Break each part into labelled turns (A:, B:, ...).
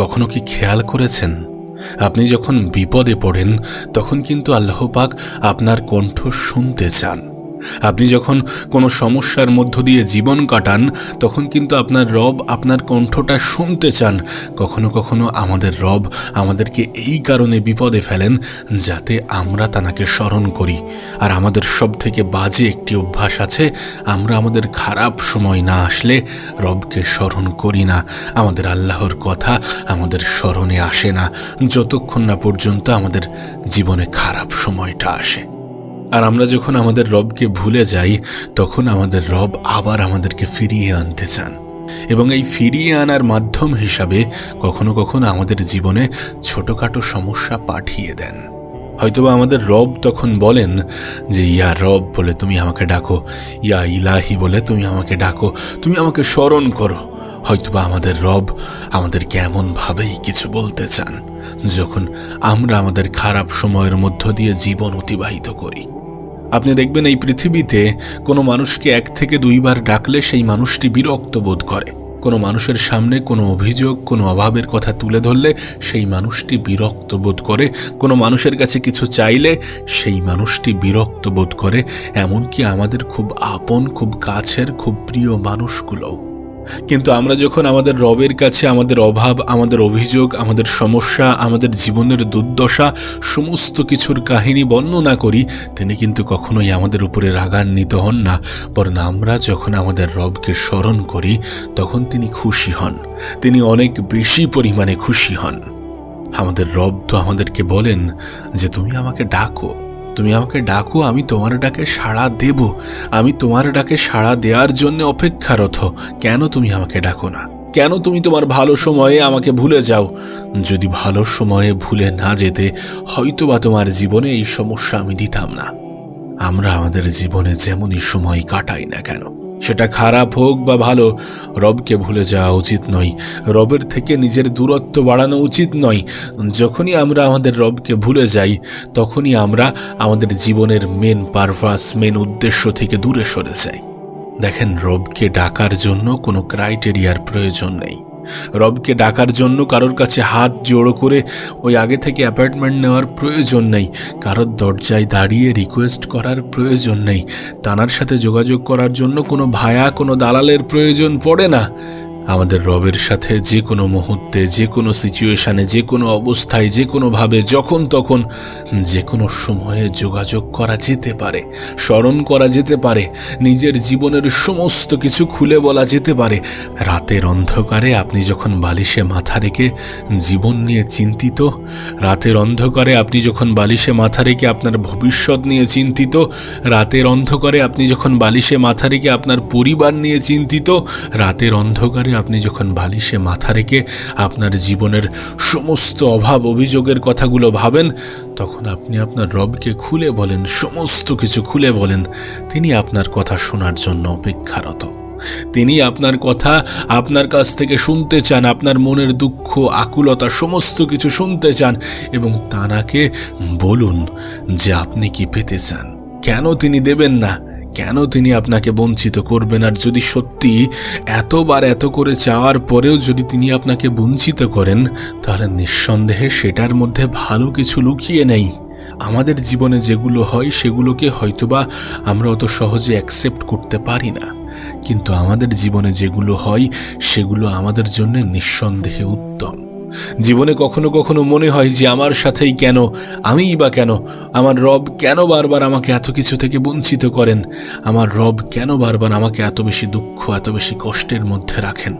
A: কখনো কি খেয়াল করেছেন? আপনি যখন বিপদে পড়েন, তখন কিন্তু আল্লাহ পাক আপনার কণ্ঠ শুনতে চান। আপনি যখন কোনো সমস্যার মধ্য দিয়ে জীবন কাটান, তখন কিন্তু আপনার রব আপনার কণ্ঠটা শুনতে চান। কখনো কখনো আমাদের রব আমাদেরকে এই কারণে বিপদে ফেলেন যাতে আমরা তানাকে স্মরণ করি। আর আমাদের সব থেকে বাজে একটি অভ্যাস আছে, আমরা আমাদের খারাপ সময় না আসলে রবকে স্মরণ করি না। আমাদের আল্লাহর কথা আমাদের স্মরণে আসে না, যতক্ষণ না পর্যন্ত আমাদের জীবনে খারাপ সময়টা আসে। আর আমরা যখন আমাদের রবকে ভুলে যাই, তখন আমাদের রব আবার আমাদেরকে ফিরিয়ে আনতে চান। এবং এই ফিরিয়ে আনার মাধ্যম হিসাবে কখনো কখনো আমাদের জীবনে ছোটোখাটো সমস্যা পাঠিয়ে দেন। হয়তোবা আমাদের রব তখন বলেন যে, ইয়া রব বলে তুমি আমাকে ডাকো, ইয়া ইলাহি বলে তুমি আমাকে ডাকো, তুমি আমাকে স্মরণ করো। হয়তোবা আমাদের রব আমাদেরকে এমনভাবেই কিছু বলতে চান, যখন আমরা আমাদের খারাপ সময়ের মধ্য দিয়ে জীবন অতিবাহিত করি। আপনি দেখবেন এই পৃথিবীতে কোনো মানুষকে এক থেকে দুইবার ডাকলে সেই মানুষটি বিরক্ত বোধ করে। কোনো মানুষের সামনে কোনো অভিযোগ, কোনো অভাবের কথা তুলে ধরলে সেই মানুষটি বিরক্ত বোধ করে। কোনো মানুষের কাছে কিছু চাইলে সেই মানুষটি বিরক্ত বোধ করে। এমনকি আমাদের খুব আপন, খুব কাছের, খুব প্রিয় মানুষগুলোও। কিন্তু আমরা যখন আমাদের রবের কাছে আমাদের অভাব, আমাদের অভিযোগ, আমাদের সমস্যা, আমাদের জীবনের দুর্দশা সমস্ত কিছুর কাহিনী বর্ণনা করি, তিনি কিন্তু কখনোই আমাদের উপরে রাগান্বিত হন না। বরং আমরা যখন আমাদের রবকে স্মরণ করি, তখন তিনি খুশি হন। তিনি অনেক বেশি পরিমাণে খুশি হন। আমাদের রব তো আমাদেরকে বলেন যে, তুমি আমাকে ডাকো। তুমি আমাকে ডাকো, আমি তোমার ডাকে সাড়া দেব। আমি তোমার ডাকে সাড়া দেওয়ার জন্য অপেক্ষারত। কেন তুমি আমাকে ডাকো না? কেন তুমি তোমার ভালো সময়ে আমাকে ভুলে যাও? যদি ভালো সময়ে ভুলে না যেতে হয়তো বা তোমার জীবনে এই সমস্যা আমি দিতাম না। আমরা আমাদের জীবনে যেমনই সময় কাটাই না কেন সেটা খারাপ হোক বা ভালো, রবকে ভুলে যাওয়া উচিত নয়। রবের থেকে নিজের দূরত্ব বাড়ানো উচিত নয়। যখনই আমরা আমাদের রবকে ভুলে যাই, তখনই আমরা আমাদের জীবনের মেন পারপাস মেন উদ্দেশ্য থেকে দূরে সরে যাই। দেখেন, রবকে ডাকার জন্য কোনো ক্রাইটেরিয়ার প্রয়োজন নেই। রবকে ডাকার জন্য কারোর কাছে হাত জোড়ো করে ওই আগে থেকে অ্যাপয়েন্টমেন্ট নেওয়ার প্রয়োজন নেই। কারোর দরজায় দাঁড়িয়ে রিকোয়েস্ট করার প্রয়োজন নেই। তানার সাথে যোগাযোগ করার জন্য কোনো ভায়া, কোনো দালালের প্রয়োজন পড়ে না। আমাদের রবের সাথে যে কোনো মুহূর্তে, যে কোনো সিচুয়েশানে, যে কোনো অবস্থায়, যে কোনোভাবে যখন তখন যে কোনো সময়ে যোগাযোগ করা যেতে পারে, স্মরণ করা যেতে পারে, নিজের জীবনের সমস্ত কিছু খুলে বলা যেতে পারে। রাতের অন্ধকারে আপনি যখন বালিশে মাথা রেখে জীবন নিয়ে চিন্তিত, রাতের অন্ধকারে আপনি যখন বালিশে মাথা রেখে আপনার ভবিষ্যৎ নিয়ে চিন্তিত, রাতের অন্ধকারে আপনি যখন বালিশে মাথা রেখে আপনার পরিবার নিয়ে চিন্তিত, রাতের অন্ধকারে আপনি যখন বালিশে মাথা রেখে আপনার জীবনের সমস্ত অভাব অভিযোগের কথাগুলো ভাবেন, তখন আপনি আপনার রবকে খুলে বলেন, সমস্ত কিছু খুলে বলেন, তিনি আপনার কথা শোনার জন্য অপেক্ষারত। তিনি আপনার কথা আপনার কাছ থেকে শুনতে চান, আপনার মনের দুঃখ, আকুলতা, সমস্ত কিছু শুনতে চান এবং তানাকে বলুন যে আপনি কি পেতে চান। কেন তিনি দেবেন না? কেন তিনি আপনাকে বঞ্চিত করবেন? আর যদি সত্যি এতবার এত করে চাওয়ার পরেও যদি তিনি আপনাকে বঞ্চিত করেন, তাহলে নিঃসন্দেহে সেটার মধ্যে ভালো কিছু লুকিয়ে নেই। আমাদের জীবনে যেগুলো হয়, সেগুলোকে হয়তোবা আমরা অত সহজে অ্যাকসেপ্ট করতে পারি না। কিন্তু আমাদের জীবনে যেগুলো হয়, সেগুলো আমাদের জন্য নিঃসন্দেহে উত্তম। জীবনে কখনো কখনো মনে হয় যে আমার সাথেই কেন, আমিই বা কেন? আমার রব কেন বারবার আমাকে এত কিছু থেকে বঞ্চিত করেন? আমার রব কেন বারবার আমাকে এত বেশি দুঃখ, এত বেশি কষ্টের মধ্যে রাখেন?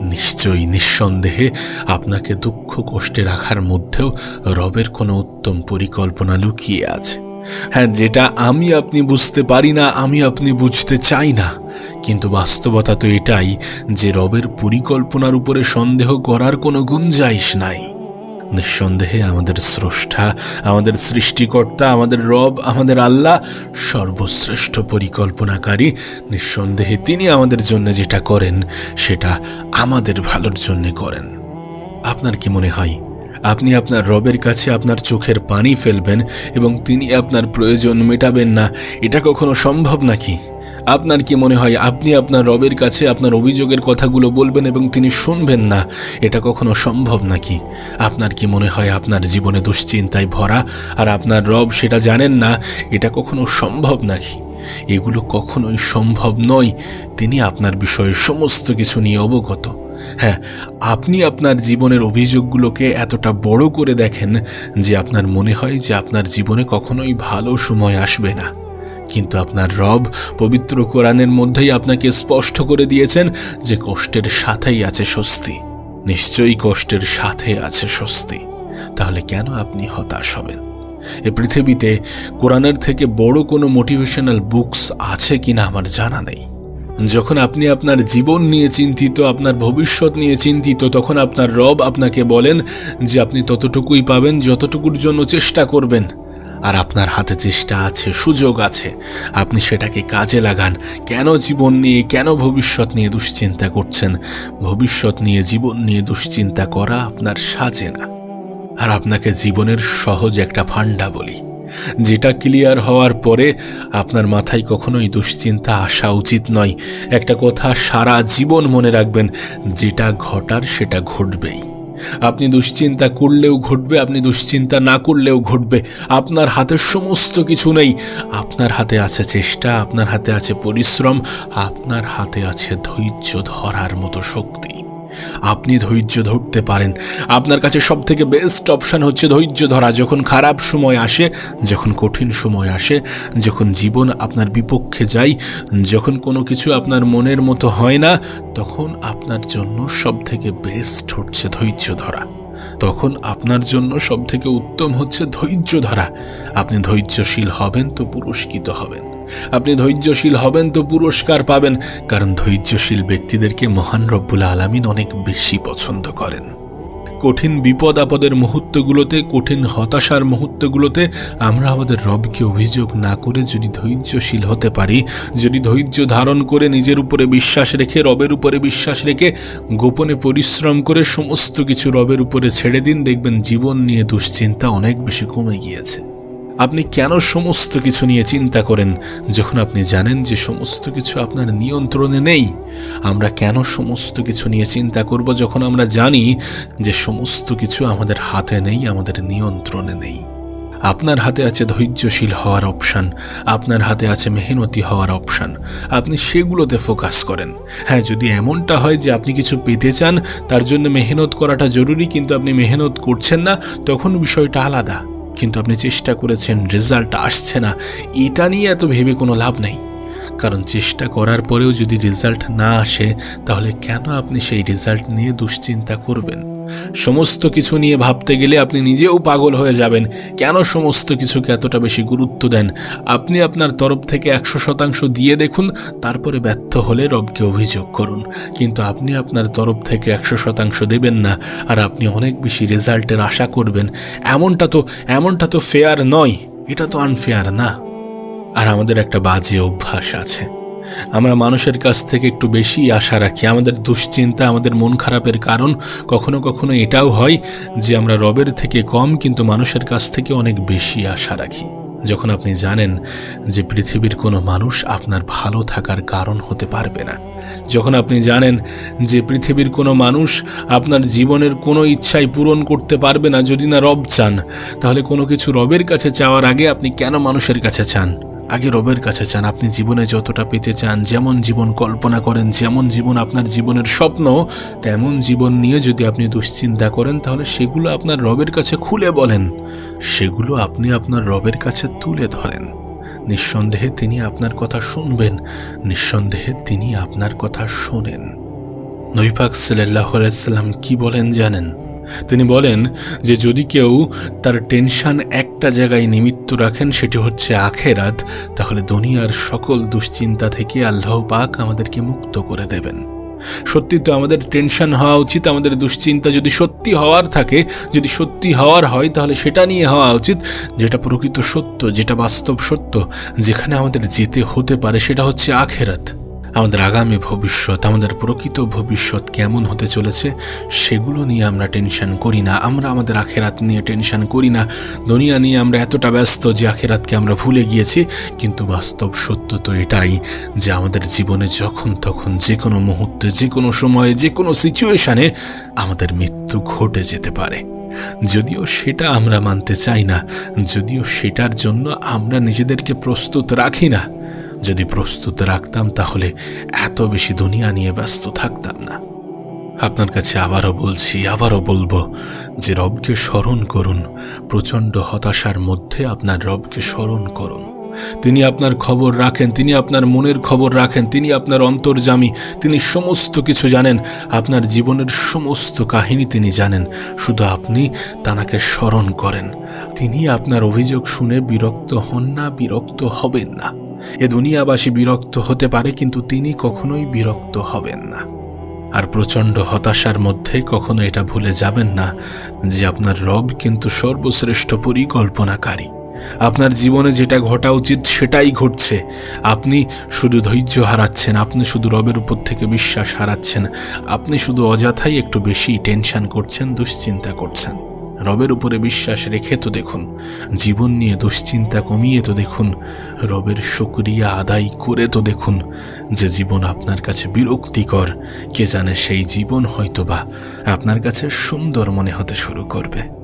A: নিশ্চয়ই নিঃসন্দেহে আপনাকে দুঃখ, কষ্টে রাখার মধ্যেও রবের কোনো উত্তম পরিকল্পনা লুকিয়ে আছে। হ্যাঁ যেটা আমি আপনি বুঝতে পারি না, আমি আপনি বুঝতে চাই না। কিন্তু বাস্তবতা তো এটাই যে রবের পরিকল্পনার উপরে সন্দেহ করার কোনো গুঞ্জাইশ নাই। নিঃসন্দেহে আমাদের স্রষ্টা, আমাদের সৃষ্টিকর্তা, আমাদের রব, আমাদের আল্লাহ সর্বশ্রেষ্ঠ পরিকল্পনাকারী। নিঃসন্দেহে তিনি আমাদের জন্য যেটা করেন, সেটা আমাদের ভালোর জন্য করেন। আপনার কি মনে হয়, আপনি আপনার রবের কাছে আপনার চোখের পানি ফেলবেন এবং তিনি আপনার প্রয়োজন মেটাবেন না, এটা কখনো সম্ভব নাকি? আপনার কি মনে হয় আপনি আপনার রবের কাছে আপনার অভিযোগের কথাগুলো বলবেন এবং তিনি শুনবেন না? এটা কখনো সম্ভব নাকি? আপনার কি মনে হয় আপনার জীবনে দুশ্চিন্তায় ভরা আর আপনার রব সেটা জানেন না? এটা কখনো সম্ভব নাকি? এগুলো কখনোই সম্ভব নয়। তিনি আপনার বিষয়ে সমস্ত কিছু নিয়ে অবগত। হ্যাঁ আপনি আপনার জীবনের অভিযোগগুলোকে এতটা বড় করে দেখেন যে আপনার মনে হয় যে আপনার জীবনে কখনোই ভালো সময় আসবে না। কিন্তু আপনার রব পবিত্র কোরআনের মধ্যেই আপনাকে স্পষ্ট করে দিয়েছেন যে কষ্টের সাথেই আছে স্বস্তি। নিশ্চয়ই কষ্টের সাথে আছে স্বস্তি। তাহলে কেন আপনি হতাশ হবেন? এ পৃথিবীতে কোরআনের থেকে বড় কোনো মোটিভেশনাল বুকস আছে কিনা আমার জানা নেই। যখন আপনি আপনার জীবন নিয়ে চিন্তিত, আপনার ভবিষ্যৎ নিয়ে চিন্তিত, তখন আপনার রব আপনাকে বলেন যে আপনি ততটুকুই পাবেন, যতটুকুর জন্য চেষ্টা করবেন। আর আপনার হাতে চেষ্টা আছে, সুযোগ আছে। আপনি সেটাকে কাজে লাগান। কেন জীবন নিয়ে, কেন ভবিষ্যৎ নিয়ে দুশ্চিন্তা করছেন? ভবিষ্যৎ নিয়ে, জীবন নিয়ে দুশ্চিন্তা করা আপনার সাজে না। আর আপনাকে জীবনের সহজ একটা ফান্ডা বলি। যেটা ক্লিয়ার হওয়ার পরে আপনার মাথায় কখনোই দুশ্চিন্তা আসা উচিত নয়। একটা কথা সারা জীবন মনে রাখবেন, যেটা ঘটার সেটা ঘটবেই। আপনি দুশ্চিন্তা করলেও ঘটবে, আপনি দুশ্চিন্তা না করলেও ঘটবে। আপনার হাতে সমস্ত কিছু নেই। আপনার হাতে আছে চেষ্টা, আপনার হাতে আছে পরিশ্রম, আপনার হাতে আছে ধৈর্য ধরার মতো শক্তি। আপনি ধৈর্য ধরতে পারেন। আপনার কাছে সব থেকে বেস্ট অপশান হচ্ছে ধৈর্য ধরা। যখন খারাপ সময় আসে, যখন কঠিন সময় আসে, যখন জীবন আপনার বিপক্ষে যায়, যখন কোনো কিছু আপনার মনের মতো হয় না, তখন আপনার জন্য সব থেকে বেস্ট হচ্ছে ধৈর্য ধরা। তখন আপনার জন্য সব থেকে উত্তম হচ্ছে ধৈর্য ধরা। আপনি ধৈর্যশীল হবেন তো পুরস্কৃত হবেন। আপনি ধৈর্যশীল হবেন তো পুরস্কার পাবেন। কারণ ধৈর্যশীল ব্যক্তিদেরকে মহান রব্বুল আলামিন অনেক বেশি পছন্দ করেন। কঠিন বিপদ আপদের মুহূর্তগুলোতে, কঠিন হতাশার মুহূর্তগুলোতে আমরা আমাদের রবকে অভিযোগ না করে যদি ধৈর্যশীল হতে পারি, যদি ধৈর্য ধারণ করে নিজের উপরে বিশ্বাস রেখে, রবের উপরে বিশ্বাস রেখে গোপনে পরিশ্রম করে সমস্ত কিছু রবের উপরে ছেড়ে দিন, দেখবেন জীবন নিয়ে দুশ্চিন্তা অনেক বেশি কমে গিয়েছে। আপনি কেন সমস্ত কিছু নিয়ে চিন্তা করেন? যখন আপনি জানেন যে সমস্ত কিছু আপনার নিয়ন্ত্রণে নেই, আমরা কেন সমস্ত কিছু নিয়ে চিন্তা করব? যখন আমরা জানি যে সমস্ত কিছু আমাদের হাতে নেই, আমাদের নিয়ন্ত্রণে নেই। আপনার হাতে আছে ধৈর্যশীল হওয়ার অপশান, আপনার হাতে আছে মেহনতি হওয়ার অপশান। আপনি সেগুলোতে ফোকাস করেন। হ্যাঁ যদি এমনটা হয় যে আপনি কিছু পেতে চান, তার জন্য মেহনত করাটা জরুরি, কিন্তু আপনি মেহনত করছেন না, তখন বিষয়টা আলাদা। কিন্তু আপনি চেষ্টা করেছেন রেজাল্ট আসছে না। এটা নিয়ে এত ভেবে কোনো লাভ নেই। কারণ চেষ্টা করার পরেও যদি রেজাল্ট না আসে, তাহলে কেন আপনি সেই রেজাল্ট নিয়ে দুশ্চিন্তা করবেন? সমস্ত কিছু নিয়ে ভাবতে গেলে আপনি নিজেও পাগল হয়ে যাবেন। কেন সমস্ত কিছুকে এতটা বেশি গুরুত্ব দেন? আপনি আপনার তরফ থেকে একশো শতাংশ দিয়ে দেখুন, তারপরে ব্যর্থ হলে রবকে অভিযোগ করুন। কিন্তু আপনি আপনার তরফ থেকে একশো শতাংশ দেবেন না, আর আপনি অনেক বেশি রেজাল্টের আশা করবেন। এমনটা তো এমনটা তো ফেয়ার নয়। এটা তো আনফেয়ার না। আর আমাদের একটা বাজে অভ্যাস আছে। আমরা মানুষের কাছ থেকে একটু বেশি আশা রাখি। আমাদের দুশ্চিন্তা, আমাদের মন খারাপের কারণ কখনো কখনো এটাও হয় যে আমরা রবের থেকে কম কিন্তু মানুষের কাছ থেকে অনেক বেশি আশা রাখি। যখন আপনি জানেন যে পৃথিবীর কোনো মানুষ আপনার ভালো থাকার কারণ হতে পারবে না। যখন আপনি জানেন যে পৃথিবীর কোনো মানুষ আপনার জীবনের কোনো ইচ্ছাই পূরণ করতে পারবে না যদি না রব চান, তাহলে কোনো কিছু রবের কাছে চাওয়ার আগে আপনি কেন মানুষের কাছে চান? আগে রবের কাছে চান, আপনি জীবনে যতটা পেতে চান, যেমন জীবন কল্পনা করেন, যেমন জীবন আপনার জীবনের স্বপ্ন, তেমন জীবন নিয়ে যদি আপনি দুশ্চিন্তা করেন, তাহলে সেগুলো আপনার রবের কাছে খুলে বলেন। সেগুলো আপনি আপনার রবের কাছে তুলে ধরেন। নিঃসন্দেহে তিনি আপনার কথা শুনবেন, নিঃসন্দেহে তিনি আপনার কথা শোনেন। নৈপাক সাল্লাহ সাল্লাম কি বলেন জানেন? তিনি বলেন যে যদি কেউ তার টেনশন একটা জায়গায় নিমিত্ত রাখেন, সেটি হচ্ছে আখেরাত, তাহলে দুনিয়ার সকল দুশ্চিন্তা থেকে আল্লাহ পাক আমাদেরকে মুক্ত করে দেবেন। সত্যি তো আমাদের টেনশন হওয়া উচিত, আমাদের দুশ্চিন্তা যদি সত্যি হওয়ার থাকে, যদি সত্যি হওয়ার হয়, তাহলে সেটা নিয়ে হওয়া উচিত, যেটা প্রকৃত সত্য, যেটা বাস্তব সত্য, যেখানে আমাদের যেতে হতে পারে, সেটা হচ্ছে আখেরাত। আমাদের আগামী ভবিষ্যৎ, আমাদের প্রকৃত ভবিষ্যৎ কেমন হতে চলেছে সেগুলো নিয়ে আমরা টেনশন করি না। আমরা আমাদের আখেরাত নিয়ে টেনশন করি না। দুনিয়া নিয়ে আমরা এতটা ব্যস্ত যে আখেরাতকে আমরা ভুলে গিয়েছি, কিন্তু বাস্তব সত্য তো এটাই যে আমাদের জীবনে যখন তখন যে কোনো মুহূর্তে, যে কোনো সময়ে, যে কোনো সিচুয়েশানে আমাদের মৃত্যু ঘটে যেতে পারে। যদিও সেটা আমরা মানতে চাই না, যদিও সেটার জন্য আমরা নিজেদেরকে প্রস্তুত রাখি না যদি প্রস্তুত রাখতাম, তাহলে এত বেশি দুনিয়া নিয়ে ব্যস্ত থাকতাম না। আপনার কাছে আবারও বলছি, আবারও বলব যে রবকে স্মরণ করুন, প্রচণ্ড হতাশার মধ্যে আপনার রবকে স্মরণ করুন। তিনি আপনার খবর রাখেন, তিনি আপনার মনের খবর রাখেন, তিনি আপনার অন্তর্জামী তিনি সমস্ত কিছু জানেন, আপনার জীবনের সমস্ত কাহিনী তিনি জানেন, শুধু আপনি তানাকে স্মরণ করেন। তিনি আপনার অভিযোগ শুনে বিরক্ত হন না, বিরক্ত হবেন না। এ দুনিয়াবাসী বিরক্ত হতে পারে, কিন্তু তিনি কখনোই বিরক্ত হবেন না। আর প্রচণ্ড হতাশার মধ্যে কখনো এটা ভুলে যাবেন না যে আপনার রব কিন্তু সর্বশ্রেষ্ঠ পরিকল্পনাকারী। আপনার জীবনে যেটা ঘটা উচিত সেটাই ঘটছে। আপনি শুধু ধৈর্য হারাচ্ছেন, আপনি শুধু রবের উপর থেকে বিশ্বাস হারাচ্ছেন, আপনি শুধু অযথাই একটু বেশি টেনশন করছেন, দুশ্চিন্তা করছেন। রবের উপরে বিশ্বাস রেখে তো দেখুন। জীবন নিয়ে দুশ্চিন্তা কমিয়ে তো দেখুন। রবের শুক্রিয়া আদায় করে তো দেখুন যে জীবন আপনার কাছে বিরক্তিকর। কে জানে সেই জীবন হয়তোবা আপনার কাছে সুন্দর মনে হতে শুরু করবে।